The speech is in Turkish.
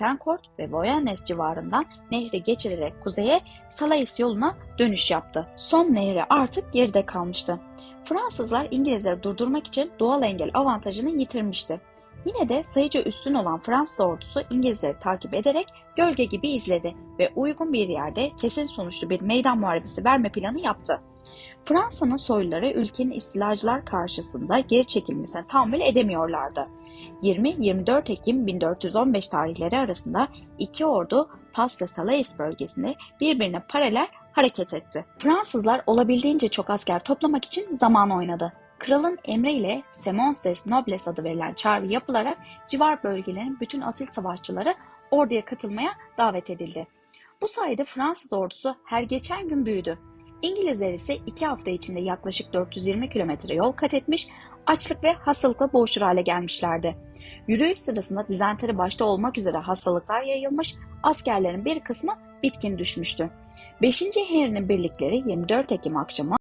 Betancourt ve Voyanes civarından nehri geçirerek kuzeye Salais yoluna dönüş yaptı. Somme nehri artık geride kalmıştı. Fransızlar İngilizleri durdurmak için doğal engel avantajını yitirmişti. Yine de sayıca üstün olan Fransız ordusu İngilizleri takip ederek gölge gibi izledi ve uygun bir yerde kesin sonuçlu bir meydan muharebesi verme planı yaptı. Fransa'nın soyluları ülkenin istilacılar karşısında geri çekilmesine tahammül edemiyorlardı. 20-24 Ekim 1415 tarihleri arasında iki ordu Pas de Salais bölgesinde birbirine paralel hareket etti. Fransızlar olabildiğince çok asker toplamak için zaman oynadı. Kralın emriyle Semence des Nobles adı verilen çağrı yapılarak civar bölgelerin bütün asil savaşçıları orduya katılmaya davet edildi. Bu sayede Fransız ordusu her geçen gün büyüdü. İngilizler ise iki hafta içinde yaklaşık 420 kilometre yol kat etmiş, açlık ve hastalıkla boğuşur hale gelmişlerdi. Yürüyüş sırasında dizenteri başta olmak üzere hastalıklar yayılmış, askerlerin bir kısmı bitkin düşmüştü. 5. Henry'nin birlikleri 24 Ekim akşamı